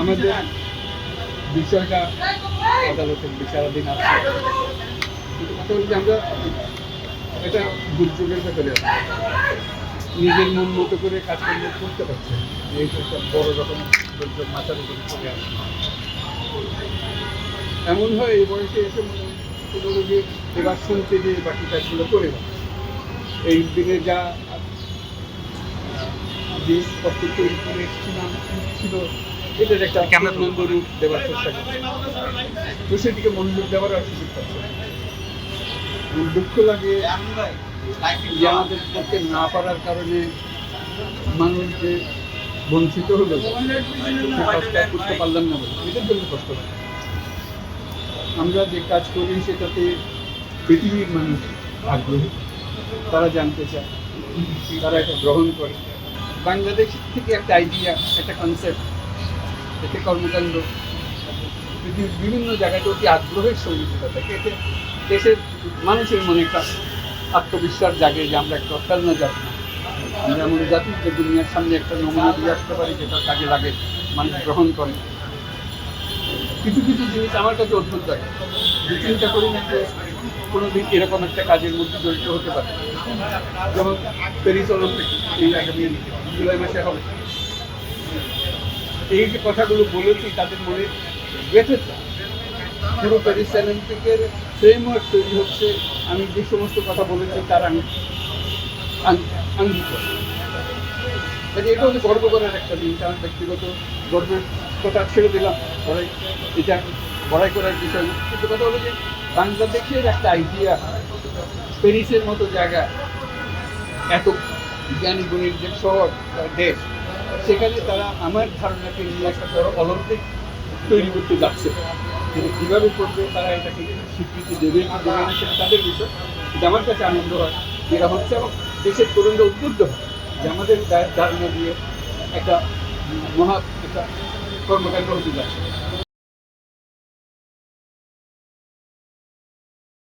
আমাদের বিষয়টা আদালতের বিচারাধীন আছে। আমরা এটা দুর্যোগের ভেতরে নিজের মন মতো করে কাজকর্ম করতে পারছে। এই একটা বড় রকম দুর্যোগ মাথার উপরে চলে আসে এমন হয় এই বয়সে এসে কোনো রোগী এবার শুনতে যে বাকি কাজগুলো করে এই দিনে যা জিনিসপত্র তৈরি করে ছিল এটার একটা কেমন? রূপ দেওয়ার চেষ্টা করছি। তো সেদিকে মনোযোগ দেওয়ার সুযোগ পাচ্ছে। দুঃখ লাগে যে আমাদের করতে না পারার কারণে মানুষ যে বঞ্চিত হলো করতে পারলাম না বলে। এটার জন্য কষ্ট আমরা যে কাজ করি সেটাতে পৃথিবীর মানুষ আগ্রহী। তারা জানতে চায় তারা এটা গ্রহণ করে। বাংলাদেশ থেকে একটা আইডিয়া একটা কনসেপ্ট একটা কর্মকাণ্ড পৃথিবীর বিভিন্ন জায়গাতে অতি আগ্রহের সঙ্গে থাকে। এতে দেশের মানুষের মনে একটা আত্মবিশ্বাস জাগে যে আমরা একটা অকালনা জাতি। আমরা এমন জাতি যে দুনিয়ার সামনে একটা নমুনা দিয়ে আসতে পারি যেটা কাজে লাগে, মানুষ গ্রহণ করে। কিছু কিছু জিনিস আমার কাছে অদ্ভুত লাগে। চিন্তা করি না যে কোনোদিন এরকম একটা কাজের মধ্যে জড়িত হতে পারে। যেমন প্যারিস অলিম্পিক এই আগামী জুলাই মাসে হবে। এই যে কথাগুলো বলেছি, তাদের মনে গেঁথেছে পুরো প্যারিস অলিম্পিকের ফ্রেমওয়ার্ক তৈরি হচ্ছে। আমি যে সমস্ত কথা বলেছি, তার আমি আঙ্গিক। কাজে এটা হচ্ছে গর্ব করার একটা জিনিস আমার ব্যক্তিগত গর্বের কথা ছেড়ে দিলাম। বড়াই, এটা বড়াই করার বিষয় কিন্তু কথা হলো যে বাংলাদেশের একটা আইডিয়া প্যারিসের মতো জায়গা, এত জ্ঞানী গুণীর যে শহর, দেশ সেখানে তারা আমার ধারণাকে নিয়ে একটা বড় অলিম্পিক তৈরি করতে যাচ্ছে। কিন্তু কীভাবে করবে তারা এটাকে স্বীকৃতি দেবে কি দেবে না সেটা তাদের বিষয়। কিন্তু আমার কাছে আনন্দ হয় যেটা হচ্ছে এবং দেশের তরুণরা উদ্বুদ্ধ হয় যে আমাদের ধারণা দিয়ে একটা মহা একটা কর্মকাণ্ড হতে যাচ্ছে।